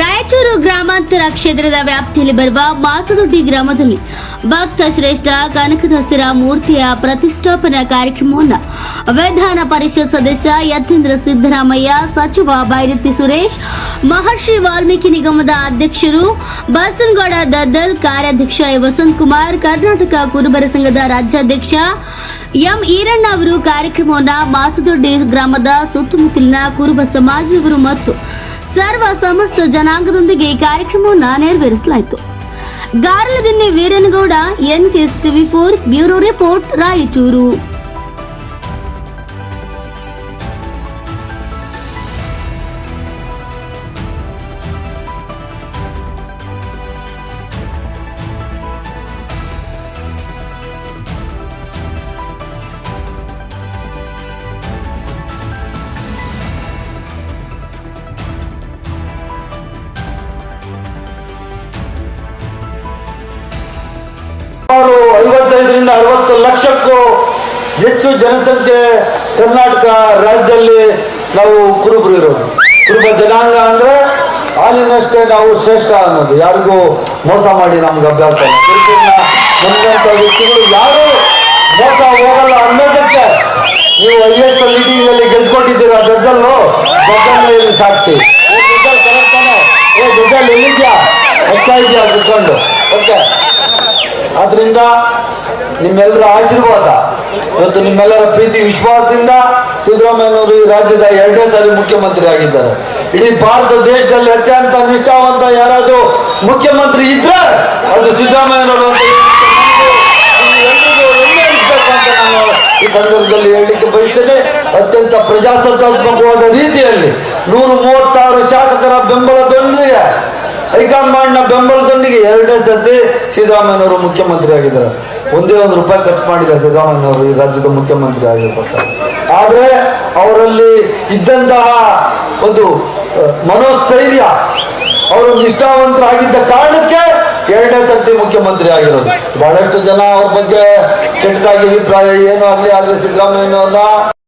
ರಾಯಚೂರು ಗ್ರಾಮಾಂತರ ಕ್ಷೇತ್ರದ ವ್ಯಾಪ್ತಿಯಲ್ಲಿ ಬರುವ ಮಾಸದೊಡ್ಡಿ ಗ್ರಾಮದಲ್ಲಿ ಭಕ್ತ ಶ್ರೇಷ್ಠ ಕನಕದಾಸರ ಮೂರ್ತಿಯ ಪ್ರತಿಷ್ಠಾಪನಾ ಕಾರ್ಯಕ್ರಮವನ್ನು ವಿಧಾನ ಪರಿಷತ್ ಸದಸ್ಯ ಯತೀಂದ್ರ ಸಿದ್ದರಾಮಯ್ಯ, ಸಚಿವ ಬೈರತಿ ಸುರೇಶ್, ಮಹರ್ಷಿ ವಾಲ್ಮೀಕಿ ನಿಗಮದ ಅಧ್ಯಕ್ಷರು ಬಸನಗೌಡ ದದ್ದಲ್, ಕಾರ್ಯಾಧ್ಯಕ್ಷ ವಸಂತ್ ಕುಮಾರ್ ಕರ್ನಾಟಕ ಕುರುಬರ ಸಂಘದ ರಾಜ್ಯಾಧ್ಯಕ್ಷ ಎಂ ಈರಣ್ಣ ಅವರು ಕಾರ್ಯಕ್ರಮವನ್ನು ಮಾಸದೊಡ್ಡಿ ಗ್ರಾಮದ ಸುತ್ತಮುತ್ತಲಿನ ಕುರುಬ ಸಮಾಜದವರು ಮತ್ತು ಸರ್ವ ಸಮಸ್ತ ಜನಾಂಗದೊಂದಿಗೆ ಈ ಕಾರ್ಯಕ್ರಮವನ್ನು ನೆರವೇರಿಸಲಾಯಿತು Garaladinni Veeranagouda N KS TV four bureau report Raichur ಅರವತ್ತು ಲಕ್ಷಕ್ಕೂ ಹೆಚ್ಚು ಜನಸಂಖ್ಯೆ ಕರ್ನಾಟಕ ರಾಜ್ಯದಲ್ಲಿ ನಾವು ಕುರುಬರು ಇರೋದು. ಕುರುಬ ಜನಾಂಗ ಅಂದ್ರೆ ಹಾಲಿನಷ್ಟೇ ನಾವು ಶ್ರೇಷ್ಠ ಅನ್ನೋದು. ಯಾರಿಗೂ ಮೋಸ ಮಾಡಿ ನಮ್ಗೆ ಅಭ್ಯಾಸ ವ್ಯಕ್ತಿಗಳು ಯಾರು ಮೋಸ ಹೋಗಲ್ಲ ಅನ್ನೋದಕ್ಕೆ ನೀವು ಐ ಎಸ್ ಎಲ್ ಇಡಿಯಲ್ಲಿ ಗೆದ್ಕೊಂಡಿದ್ದೀರಾ ಗದ್ದಲ್ಲು ಗದ್ದಲ್ ಇಲ್ಲಿ ಸಾಕ್ಷಿ. ಏ ಗದ್ದಲ್ ಎಲ್ಲಿದ್ಯಾ? ಹೋಗ್ತಾ ಇದೆಯಾ ಕುತ್ಕೊಂಡು ಓಕೆ. ಆದ್ರಿಂದ ನಿಮ್ಮೆಲ್ಲರ ಆಶೀರ್ವಾದ ಇವತ್ತು ನಿಮ್ಮೆಲ್ಲರ ಪ್ರೀತಿ, ವಿಶ್ವಾಸದಿಂದ ಸಿದ್ದರಾಮಯ್ಯನವರು ಈ ರಾಜ್ಯದ ಎರಡನೇ ಸಾರಿ ಮುಖ್ಯಮಂತ್ರಿ ಆಗಿದ್ದಾರೆ. ಇಡೀ ಭಾರತ ದೇಶದಲ್ಲಿ ಅತ್ಯಂತ ನಿಷ್ಠಾವಂತ ಯಾರಾದರೂ ಮುಖ್ಯಮಂತ್ರಿ ಇದ್ರೆ ಅದು ಸಿದ್ದರಾಮಯ್ಯನವರು ಈ ಸಂದರ್ಭದಲ್ಲಿ ಹೇಳಲಿಕ್ಕೆ ಬಯಸ್ತೇನೆ. ಅತ್ಯಂತ ಪ್ರಜಾಸತ್ತಾತ್ಮಕವಾದ ರೀತಿಯಲ್ಲಿ ನೂರ ಮೂವತ್ತಾರು ಶಾಸಕರ ಬೆಂಬಲದೊಂದಿಗೆ, ಹೈಕಮಾಂಡ್ನ ಬೆಂಬಲದೊಂದಿಗೆ ಎರಡನೇ ಸರ್ತಿ ಸಿದ್ದರಾಮಯ್ಯನವರು ಮುಖ್ಯಮಂತ್ರಿ ಆಗಿದ್ದಾರೆ. ಒಂದೇ ಒಂದು ರೂಪಾಯಿ ಖರ್ಚು ಮಾಡಿದ್ದಾರೆ ಸಿದ್ದರಾಮಯ್ಯನವರು ಈ ರಾಜ್ಯದ ಮುಖ್ಯಮಂತ್ರಿ ಆಗಿರ್ಬೇಕಾದ್ರೆ ಆದ್ರೆ ಅವರಲ್ಲಿ ಇದ್ದಂತಹ ಒಂದು ಮನೋಸ್ಥೈರ್ಯ, ಅವರು ನಿಷ್ಠಾವಂತರಾಗಿದ್ದ ಕಾರಣಕ್ಕೆ ಎರಡನೇ ಸರ್ತಿ ಮುಖ್ಯಮಂತ್ರಿ ಆಗಿರೋದು. ಬಹಳಷ್ಟು ಜನ ಅವ್ರ ಬಗ್ಗೆ ಕೆಟ್ಟದಾಗಿ ಅಭಿಪ್ರಾಯ ಏನೂ ಆಗಲಿ, ಆದ್ರೆ ಸಿದ್ದರಾಮಯ್ಯನವ್ರನ್ನ